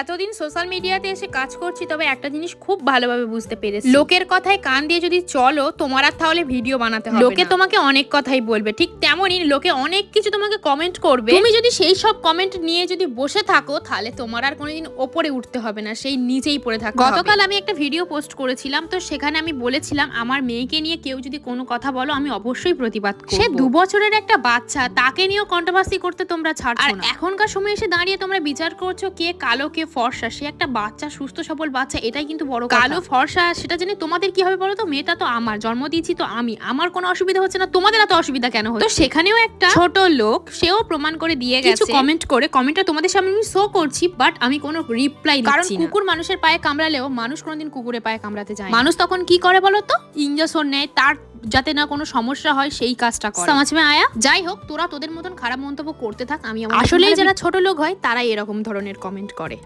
এতদিন সোশ্যাল মিডিয়াতে এসে কাজ করছি তবে একটা জিনিস খুব ভালোভাবে বুঝতে পেরেছি। লোকের কথায় কান দিয়ে যদি চলো তোমার আর তাহলে ভিডিও বানাতে হবে লোকে তোমাকে অনেক কথাই বলবে ঠিক তেমনই লোকে অনেক কিছু তোমাকে কমেন্ট করবে। তুমি যদি সেই সব কমেন্ট নিয়ে যদি বসে থাকো তাহলে তোমার আর কোনোদিন ওপরে উঠতে হবে না সেই নিচেই পড়ে থাকো গতকাল আমি একটা ভিডিও পোস্ট করেছিলাম তো সেখানে আমি বলেছিলাম আমার মেয়েকে নিয়ে কেউ যদি কোনো কথা বলো আমি অবশ্যই প্রতিবাদ করব। সে দু বছরের একটা বাচ্চা তাকে নিয়েও কন্ট্রোভার্সি করতে তোমরা ছাড়ছো না। এখনকার সময় এসে দাঁড়িয়ে তোমরা বিচার করছ কে কালো কে ফর্সা সে একটা বাচ্চা সুস্থ সবল বাচ্চা এটাই কিন্তু বড় কালো ফর্সা সেটা জেনে তোমাদের কি হবে বলো তো মেয়েটা তো আমার জন্ম দিয়েছি তো আমি। আমার কোনো অসুবিধা হচ্ছে না তোমাদের এত অসুবিধা কেন হচ্ছে? সেখানেও একটা ছোট লোক সেও প্রমাণ করে দিয়ে গেছে। কিছু কমেন্ট করে কমেন্টটা তোমাদের সামনে আমি শো করছি বাট আমি কোনো রিপ্লাই কারণ কুকুর মানুষের পায়ে কামড়ালেও মানুষ কোনোদিন কুকুরের পায়ে কামড়াতে যায় মানুষ তখন কি করে বলো তো ইঞ্জেকশন নেয় তার যাতে না কোনো সমস্যা হয় সেই কাজটা করে। সমাজ মে আয়া? যাই হোক তোরা তোদের মতন খারাপ মন্তব্য করতে থাক আমি আসলেই যারা ছোট লোক হয় তারাই এরকম ধরনের কমেন্ট করে।